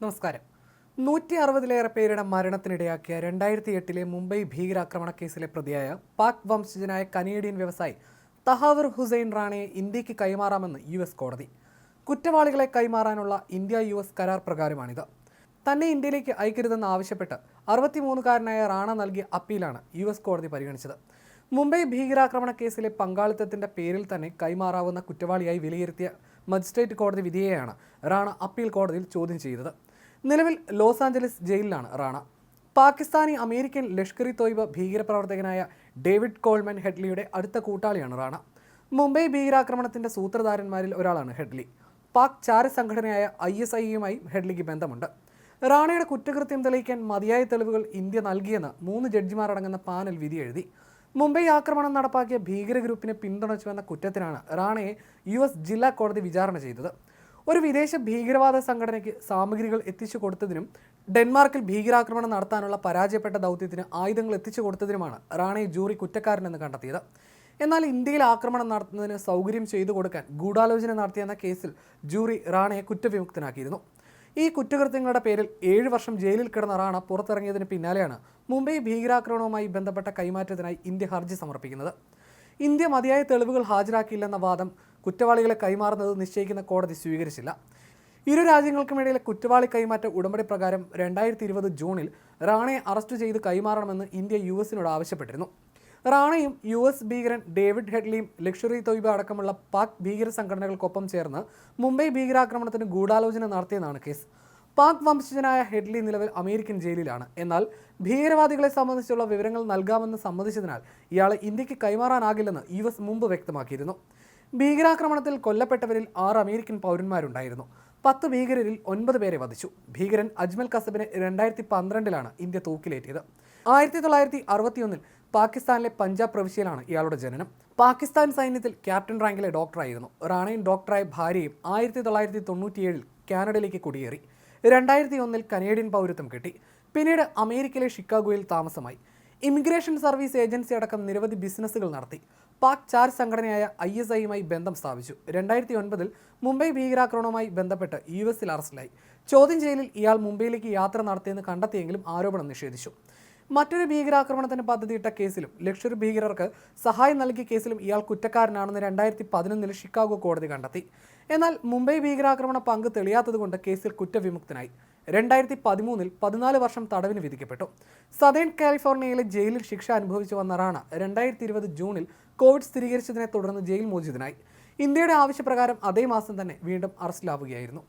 നമസ്കാരം. നൂറ്റി അറുപതിലേറെ പേരുടെ മരണത്തിനിടയാക്കിയ രണ്ടായിരത്തി എട്ടിലെ മുംബൈ ഭീകരാക്രമണ കേസിലെ പ്രതിയായ പാക് വംശജനായ കനേഡിയൻ വ്യവസായി തഹാവർ ഹുസൈൻ റാണയെ ഇന്ത്യയ്ക്ക് കൈമാറാമെന്ന് യു എസ് കോടതി. കുറ്റവാളികളെ കൈമാറാനുള്ള ഇന്ത്യ യു എസ് കരാർ പ്രകാരമാണിത്. തന്നെ ഇന്ത്യയിലേക്ക് അയക്കരുതെന്ന് ആവശ്യപ്പെട്ട് അറുപത്തിമൂന്നുകാരനായ റാണ നൽകിയ അപ്പീലാണ് യു എസ് കോടതി പരിഗണിച്ചത്. മുംബൈ ഭീകരാക്രമണ കേസിലെ പങ്കാളിത്തത്തിന്റെ പേരിൽ തന്നെ കൈമാറാവുന്ന കുറ്റവാളിയായി വിലയിരുത്തിയ മജിസ്ട്രേറ്റ് കോടതി വിധിയെയാണ് റാണ അപ്പീൽ കോടതിയിൽ ചോദ്യം ചെയ്തത്. നിലവിൽ ലോസ് ആഞ്ചലസ് ജയിലിലാണ് റാണ. പാകിസ്ഥാനി അമേരിക്കൻ ലഷ്കർ ഇ തോയ്ബ ഭീകരപ്രവർത്തകനായ ഡേവിഡ് കോൾമൻ ഹെഡ്ലിയുടെ അടുത്ത കൂട്ടാളിയാണ് റാണ. മുംബൈ ഭീകരാക്രമണത്തിന്റെ സൂത്രധാരന്മാരിൽ ഒരാളാണ് ഹെഡ്ലി. പാക് ചാര സംഘടനയായ ഐ എസ് ഐയുമായി ഹെഡ്ലിക്ക് ബന്ധമുണ്ട്. റാണയുടെ കുറ്റകൃത്യം തെളിയിക്കാൻ മതിയായ തെളിവുകൾ ഇന്ത്യ നൽകിയെന്ന് മൂന്ന് ജഡ്ജിമാരടങ്ങുന്ന പാനൽ വിധി എഴുതി. മുംബൈ ആക്രമണം നടപ്പാക്കിയ ഭീകര ഗ്രൂപ്പിനെ പിന്തുണച്ചുവെന്ന കുറ്റത്തിനാണ് റാണയെ യു എസ് ജില്ലാ കോടതി വിചാരണ ചെയ്തത്. ഒരു വിദേശ ഭീകരവാദ സംഘടനയ്ക്ക് സാമഗ്രികൾ എത്തിച്ചു കൊടുത്തതിനും ഡെൻമാർക്കിൽ ഭീകരാക്രമണം നടത്താനുള്ള പരാജയപ്പെട്ട ദൗത്യത്തിന് ആയുധങ്ങൾ എത്തിച്ചു കൊടുത്തതിനുമാണ് റാണെ ജൂറി കുറ്റക്കാരനെന്ന് കണ്ടെത്തിയത്. എന്നാൽ ഇന്ത്യയിൽ ആക്രമണം നടത്തുന്നതിന് സൗകര്യം ചെയ്തു കൊടുക്കാൻ ഗൂഢാലോചന നടത്തിയെന്ന കേസിൽ ജൂറി റാണയെ കുറ്റവിമുക്തനാക്കിയിരുന്നു. ഈ കുറ്റകൃത്യങ്ങളുടെ പേരിൽ ഏഴ് വർഷം ജയിലിൽ കിടന്ന റാണ പുറത്തിറങ്ങിയതിന് പിന്നാലെയാണ് മുംബൈ ഭീകരാക്രമണവുമായി ബന്ധപ്പെട്ട കൈമാറ്റത്തിനായി ഇന്ത്യ ഹർജി സമർപ്പിക്കുന്നത്. ഇന്ത്യ മതിയായ തെളിവുകൾ ഹാജരാക്കിയില്ലെന്ന വാദം കുറ്റവാളികളെ കൈമാറുന്നത് നിശ്ചയിക്കുന്ന കോടതി സ്വീകരിച്ചില്ല. ഇരു രാജ്യങ്ങൾക്കുമിടയിലെ കുറ്റവാളി കൈമാറ്റ ഉടമ്പടി പ്രകാരം രണ്ടായിരത്തി ഇരുപത് ജൂണിൽ റാണയെ അറസ്റ്റ് ചെയ്ത് കൈമാറണമെന്ന് ഇന്ത്യ യു എസിനോട് ആവശ്യപ്പെട്ടിരുന്നു. റാണയും യു എസ് ഭീകരൻ ഡേവിഡ് ഹെഡ്ലിയും ലക്ഷറി തൊയ്ബ അടക്കമുള്ള പാക് ഭീകര സംഘടനകൾക്കൊപ്പം ചേർന്ന് മുംബൈ ഭീകരാക്രമണത്തിന് ഗൂഢാലോചന നടത്തിയെന്നാണ് കേസ്. പാക് വംശജനായ ഹെഡ്ലി നിലവിൽ അമേരിക്കൻ ജയിലിലാണ്. എന്നാൽ ഭീകരവാദികളെ സംബന്ധിച്ചുള്ള വിവരങ്ങൾ നൽകാമെന്ന് സമ്മതിച്ചതിനാൽ ഇയാളെ ഇന്ത്യയ്ക്ക് കൈമാറാനാകില്ലെന്ന് യു എസ് മുമ്പ് വ്യക്തമാക്കിയിരുന്നു. ഭീകരാക്രമണത്തിൽ കൊല്ലപ്പെട്ടവരിൽ ആറ് അമേരിക്കൻ പൗരന്മാരുണ്ടായിരുന്നു. പത്ത് ഭീകരരിൽ ഒൻപത് പേരെ വധിച്ചു. ഭീകരൻ അജ്മൽ കസബിനെ രണ്ടായിരത്തി പന്ത്രണ്ടിലാണ് ഇന്ത്യ തൂക്കിലേറ്റിയത്. ആയിരത്തി തൊള്ളായിരത്തി അറുപത്തിയൊന്നിൽ പാകിസ്ഥാനിലെ പഞ്ചാബ് പ്രവിശ്യയിലാണ് ഇയാളുടെ ജനനം. പാകിസ്ഥാൻ സൈന്യത്തിൽ ക്യാപ്റ്റൻ റാങ്കിലെ ഡോക്ടറായിരുന്നു. റാണയും ഡോക്ടറായ ഭാര്യയും ആയിരത്തി തൊള്ളായിരത്തി തൊണ്ണൂറ്റിയേഴിൽ കാനഡയിലേക്ക് കുടിയേറി. രണ്ടായിരത്തി ഒന്നിൽ കനേഡിയൻ പൗരത്വം കിട്ടി. പിന്നീട് അമേരിക്കയിലെ ഷിക്കാഗോയിൽ താമസമായി. ഇമിഗ്രേഷൻ സർവീസ് ഏജൻസി അടക്കം നിരവധി ബിസിനസ്സുകൾ നടത്തി. പാക് ചാർ സംഘടനയായ ഐ എസ് ഐയുമായി ബന്ധം സ്ഥാപിച്ചു. രണ്ടായിരത്തി ഒൻപതിൽ മുംബൈ ഭീകരാക്രമണവുമായി ബന്ധപ്പെട്ട് യു എസിൽ അറസ്റ്റിലായി. ചോദ്യം ചെയ്യലിൽ ഇയാൾ മുംബൈയിലേക്ക് യാത്ര നടത്തിയെന്ന് കണ്ടെത്തിയെങ്കിലും ആരോപണം നിഷേധിച്ചു. മറ്റൊരു ഭീകരാക്രമണത്തിന് പദ്ധതിയിട്ട കേസിലും ലക്ഷറി ഭീകരർക്ക് സഹായം നൽകിയ കേസിലും ഇയാൾ കുറ്റക്കാരനാണെന്ന് രണ്ടായിരത്തി പതിനൊന്നിൽ ഷിക്കാഗോ കോടതി കണ്ടെത്തി. എന്നാൽ മുംബൈ ഭീകരാക്രമണ പങ്ക് തെളിയാത്തതുകൊണ്ട് കേസിൽ കുറ്റവിമുക്തനായി. രണ്ടായിരത്തി പതിമൂന്നിൽ പതിനാല് വർഷം തടവിന് വിധിക്കപ്പെട്ടു. സദേൺ കാലിഫോർണിയയിലെ ജയിലിൽ ശിക്ഷ അനുഭവിച്ചു വന്ന റാണ രണ്ടായിരത്തി ഇരുപത് ജൂണിൽ കോവിഡ് സ്ഥിരീകരിച്ചതിനെ തുടർന്ന് ജയിൽ മോചിതനായി. ഇന്ത്യയുടെ ആവശ്യപ്രകാരം അതേ മാസം തന്നെ വീണ്ടും അറസ്റ്റിലാവുകയായിരുന്നു.